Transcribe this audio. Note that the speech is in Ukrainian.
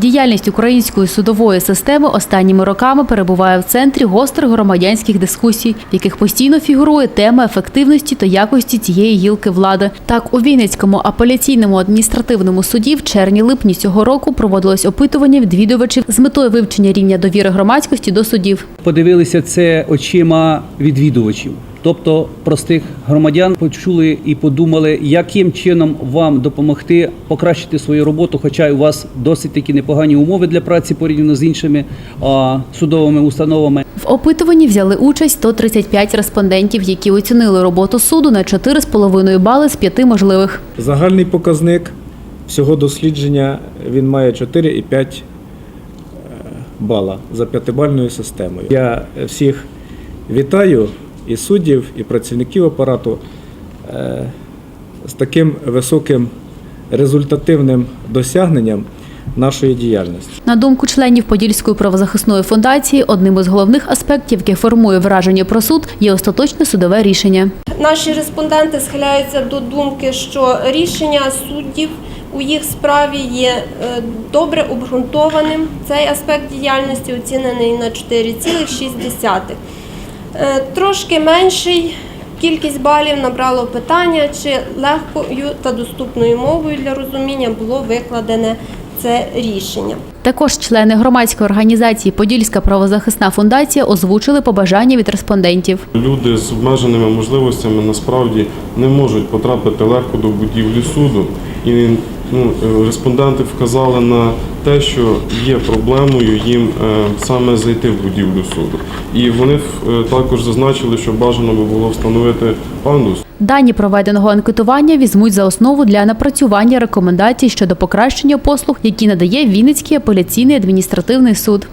Діяльність української судової системи останніми роками перебуває в центрі гострих громадянських дискусій, в яких постійно фігурує тема ефективності та якості цієї гілки влади. Так, у Вінницькому апеляційному адміністративному суді в червні-липні цього року проводилось опитування відвідувачів з метою вивчення рівня довіри громадськості до судів. Подивилися це очима відвідувачів, тобто простих громадян, почули і подумали, яким чином вам допомогти покращити свою роботу, хоча у вас досить такі непогані умови для праці порівняно з іншими а, судовими установами. В опитуванні взяли участь 135 респондентів, які оцінили роботу суду на 4,5 бали з 5 можливих. Загальний показник всього дослідження він має 4,5 е, бала за п'ятибальною системою. Я всіх вітаю і суддів, і працівників апарату е, з таким високим результативним досягненням нашої діяльності. На думку членів Подільської правозахисної фундації, одним із головних аспектів, який формує враження про суд, є остаточне судове рішення. Наші респонденти схиляються до думки, що рішення суддів у їх справі є е, добре обґрунтованим. Цей аспект діяльності оцінений на 4,6. Е, Трошки менший кількість балів набрало питання, чи легкою та доступною мовою для розуміння було викладене це рішення. Також члени громадської організації Подільська правозахисна фундація озвучили побажання від респондентів. Люди з обмеженими можливостями насправді не можуть потрапити легко до будівлі суду. І ну, е, респонденти вказали на те, що є проблемою їм е, саме зайти в будівлю суду. І вони е, також зазначили, що бажано би було встановити пандус. Дані проведеного анкетування візьмуть за основу для напрацювання рекомендацій щодо покращення послуг, які надає Вінницький апеляційний адміністративний суд.